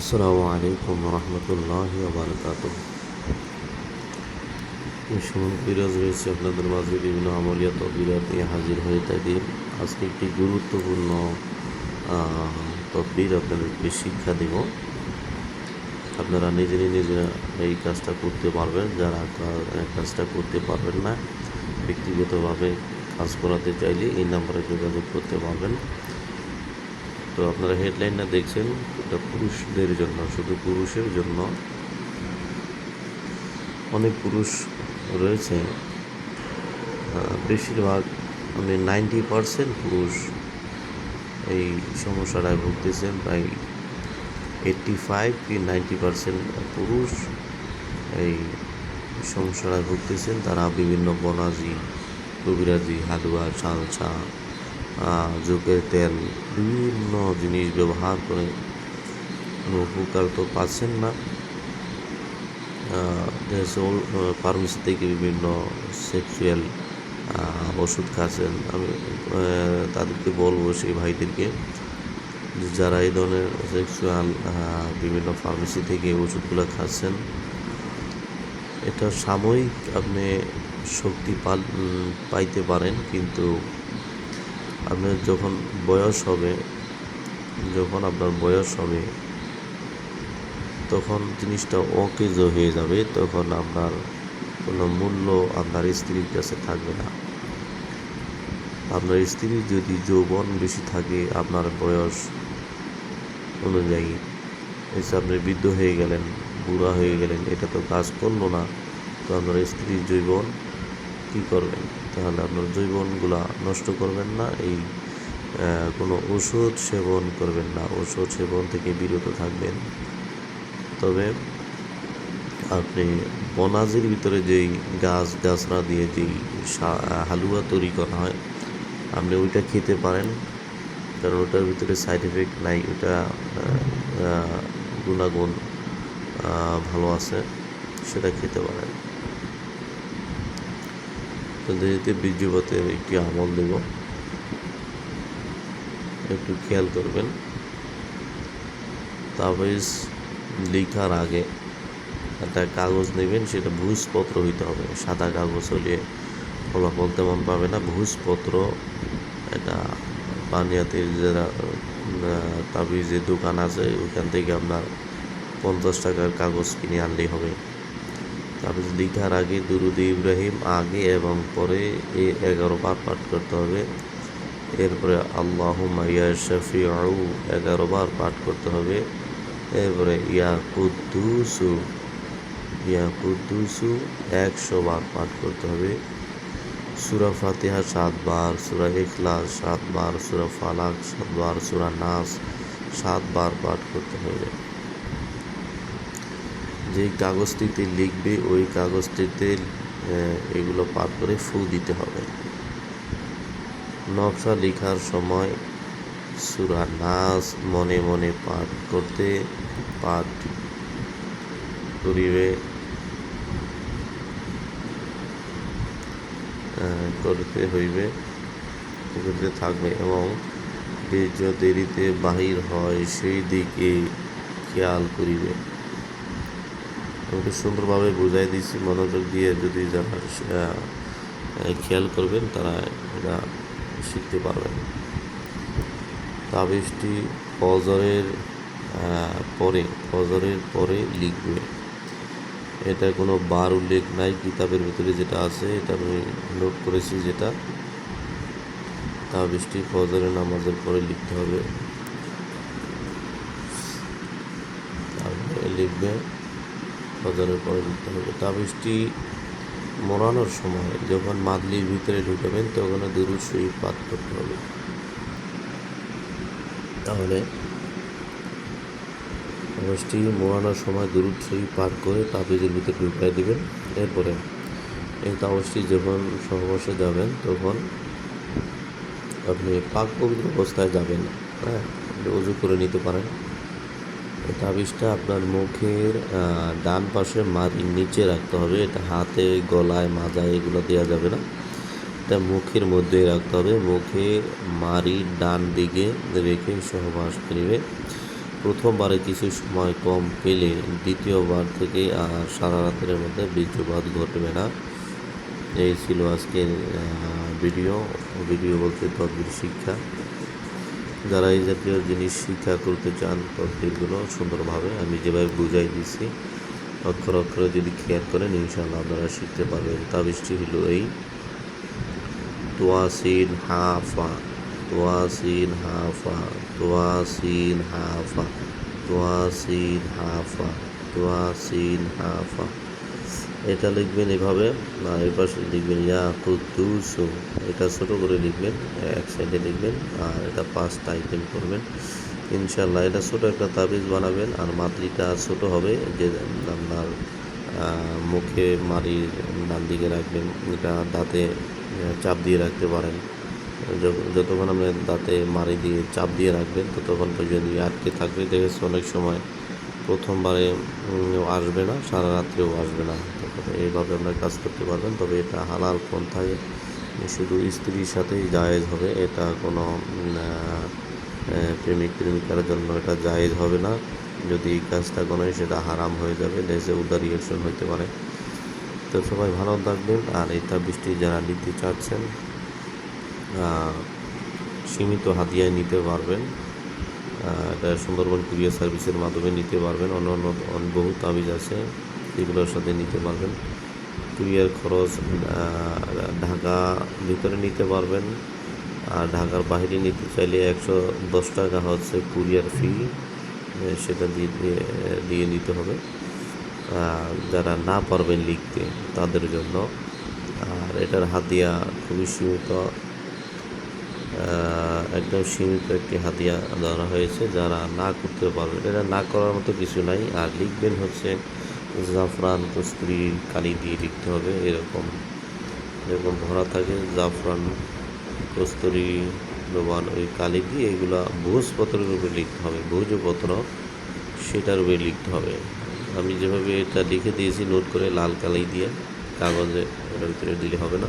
আসসালামু আলাইকুম রহমতুল্লাহ বিরাজ রয়েছে আপনাদের মাঝে বিভিন্ন আমলিয়া তবিরাত নিয়ে হাজির হয়ে থাকি। আজকে একটি গুরুত্বপূর্ণ তকবির আপনাদেরকে শিক্ষা দেব। আপনারা নিজেরই নিজেরা এই কাজটা করতে পারবেন, যারা কাজটা করতে পারবেন না, ব্যক্তিগতভাবে কাজ করাতে চাইলে এই নাম্বারে যোগাযোগ করতে পারবেন। তো আপনারা হেডলাইনটা দেখছেন, এটা পুরুষদের জন্য, শুধু পুরুষের জন্য। অনেক পুরুষ রয়েছে। বেশিরভাগ মানে নাইনটি পারসেন্ট পুরুষ এই সমস্যাটায় ভুগতেছেন। প্রায় এইট্টি ফাইভ কি নাইনটি পারসেন্ট পুরুষ এই সমস্যাটায় ভুগতেছেন। তারা বিভিন্ন বনাজি, কবিরাজি, হালুয়া চালচা জোকের তেল বিভিন্ন জিনিস ব্যবহার করে। কোনো উপকার তো পাচ্ছেন না। ফার্মেসি থেকে বিভিন্ন সেক্সুয়াল ওষুধ খাচ্ছেন। আমি তাদেরকে বলব সেই ভাইদেরকে যারা এই ধরনের সেক্সুয়াল বিভিন্ন ফার্মেসি থেকে ওষুধগুলো খাচ্ছেন, এটা সাময়িক আপনি শক্তি পাইতে পারেন। কিন্তু আপনার যখন বয়স হবে, যখন আপনার বয়স হবে, তখন জিনিসটা অকেজ হয়ে যাবে, তখন আপনার কোনো মূল্য আপনার স্ত্রীর কাছে থাকবে না। আপনার স্ত্রীর যদি যৌবন বেশি থাকে, আপনার বয়স অনুযায়ী, এসে আপনি বৃদ্ধ হয়ে গেলেন, বুড়া হয়ে গেলেন, এটা তো কাজ করল না, তো আপনার স্ত্রীর যৌবন কী করবেন? তাহলে আপনার যৌবনগুলা নষ্ট করবেন না। এই কোনো ওষুধ সেবন করবেন না। ওষুধ সেবন থেকে বিরত থাকবেন। তবে আপনি বনাজের ভিতরে যেই গাছ গাছরা দিয়ে যেই হালুয়া তৈরি করা হয়, আপনি ওইটা খেতে পারেন। কারণ ওটার ভিতরে সাইড এফেক্ট নাই। ওটা গুণাগুণ ভালো আছে। সেটা খেতে পারেন। যেহেতু বীর্যপাতের একটি আমল দেব। একটু খেয়াল করবেন। তাবিজ লেখার আগে একটা কাগজ নেবেন, সেটা ভুজপত্র হইতে হবে। সাদা কাগজ হলে ফলাফল তেমন পাবে না। ভুজপত্র এটা পানিয়াতে যারা তাবিজের দোকান আছে, ওইখান থেকে আপনার পঞ্চাশ টাকার কাগজ কিনে আনলেই হবে। তাবিজ লেখার আগে দুরুদ ইব্রাহিম আগে এবং পরে এ এগারো বার পাঠ করতে হবে। এরপরে আল্লাহ ইয়া শফিউ এগারো বার পাঠ করতে হবে। এরপরে ইয়া কুদ্দুসু ইয়া কুদ্দুসু একশো বার পাঠ করতে হবে। সুরা ফাতিহা সাতবার সুরা ইখলাস সাতবার সুরা ফালাক সাতবার সুরা নাস সাতবার পাঠ করতে হবে। যেই কাগজটিতে লিখবে, ওই কাগজটিতে এগুলো পাঠ করে ফু দিতে হবে। নকশা লেখার সময় সুরা নাস মনে মনে পাঠ করতে, পাঠ করিবে করতে হইবে, করতে থাকবে এবং বীর্য দেরিতে বাহির হয়, সেই দিকে খেয়াল করিবে। আমাকে সুন্দরভাবে বুঝাই দিয়েছি, মনোযোগ দিয়ে যদি যারা খেয়াল করবেন তারা এটা শিখতে পারবেন। তাবিজটি ফজরের পরে ফজরের পরে লিখবে। এটা কোনো বার উল্লেখ নাই, কিতাবের ভিতরে যেটা আছে, এটা আমি নোট করেছি যেটা। তাবিজটি ফজরের নামাজের পরে লিখতে হবে। লিখবে ফজরের পরে লিখতে হবে। তাবিজটি মোড়ানোর সময় যখন মাদলির ভিতরে ঢুকাবেন, তখন দুরুদ শরীফ পাঠ করতে হবে। তাহলে কাগজটি মোড়ানোর সময় দুরুদ শরীফ পাঠ করে তাবিজের ভিতরে ঢুকিয়ে দেবেন। এরপরে এই কাগজটি যখন সহবাসে যাবেন, তখন আপনি পাক পবিত্র অবস্থায় যাবেন। হ্যাঁ উজু করে নিতে পারেন। তাবিজটা আপনার মুখের ডান পাশে মারির নিচে রাখতে হবে। এটা হাতে, গলায়, মাজায় এগুলো দেওয়া যাবে না। এটা মুখের মধ্যে রাখতে হবে। মুখে মারির ডান দিকে রেখে সহবাস করিবে প্রথমবারে কিছু সময় কম পেলে দ্বিতীয়বার থেকে আর সারা রাতের মধ্যে বীর্যপাত ঘটবে না। এই ছিল আজকের ভিডিও। ভিডিও বলতে তদবির শিক্ষা। যারা এই জাতীয় জিনিস শিক্ষা করতে চান তদবিরগুলো সুন্দরভাবে আমি যেভাবে বুঝাই দিচ্ছি অক্ষর অক্ষরে যদি খেয়াল করেন ইনশাল্লাহ আপনারা শিখতে পারবেন। তাবিজটি হলো এই, তোয়াসিন হাফা তোয়াসিন হাফা তোয়াসিন হাফা তোয়াসিন হাফা তোয়াসিন হাফা। এটা লিখবেন এভাবে আর এই পাশে লিখবেন ইয়া কুদ্দুসু এটা ছোটো করে লিখবেন, এক সাইডে লিখবেন, আর এটা পাঁচটা আইটেম করবেন। ইনশাল্লাহ এটা ছোটো একটা তাবিজ বানাবেন, আর মাতলিটা ছোট হবে, যে আপনার মুখে মারি ডান দিকে রাখবেন, এটা দাঁতে চাপ দিয়ে রাখতে পারেন। যতক্ষণ আপনি দাঁতে মারি দিয়ে চাপ দিয়ে রাখবেন, ততক্ষণ পর্যন্ত আটকে থাকবে, দেখেছি অনেক সময়। প্রথমবারে আসবে না, সারা রাত্রেও আসবে না। এইভাবে আপনার কাজ করতে পারবেন, তবে এটা হালাল পন্থায় শুধু স্ত্রীর সাথেই জায়েজ হবে, এটা কোনো প্রেমিক, প্রেমিকার জন্য এটা জায়েজ হবে না। যদি এই কাজটা কোনো সেটা হারাম হয়ে যাবে, দেশে উদার রিয়েকশন হতে পারে। তো সবাই ভালো থাকবেন, আর এই তাবিজটি যারা নিতে চাচ্ছেন সীমিত হাতিয়ায় নিতে পারবেন। এটা সুন্দরবন কুরিয়ার সার্ভিসের মাধ্যমে নিতে পারবেন। অন্য অন্য বহু তাবিজ আছে, এগুলোর সাথে নিতে পারবেন। কুরিয়ার খরচ ঢাকা ভিতরে নিতে পারবেন। আর ঢাকার বাইরে নিতে চাইলে একশো দশ টাকা হচ্ছে কুরিয়ার ফি সেটা দিয়ে দিয়ে- নিতে হবে। যারা না পারবেন লিখতে, তাদের জন্য। আর এটার হাতিয়া খুবই সীমিত। একদম সীমিত একটি হাতিয়া দেওয়া হয়েছে, যারা না করতে পারবে। এটা না করার মতো কিছু নাই। আর লিখবেন হচ্ছে, জাফরান কস্তুরি কালি দিয়ে লিখতে হবে, এরকম। এরকম ভরা থাকে, জাফরান কস্তুরি, লোবান ওই কালি দিয়ে এগুলা ভোজপত্রের উপরে লিখতে হবে। ভোজপত্র, সেটার উপরে লিখতে হবে। আমি যেভাবে এটা লিখে দিয়েছি, নোট করে লাল কালি দিয়ে, কাগজে ওটার ভিতরে দিলে হবে না।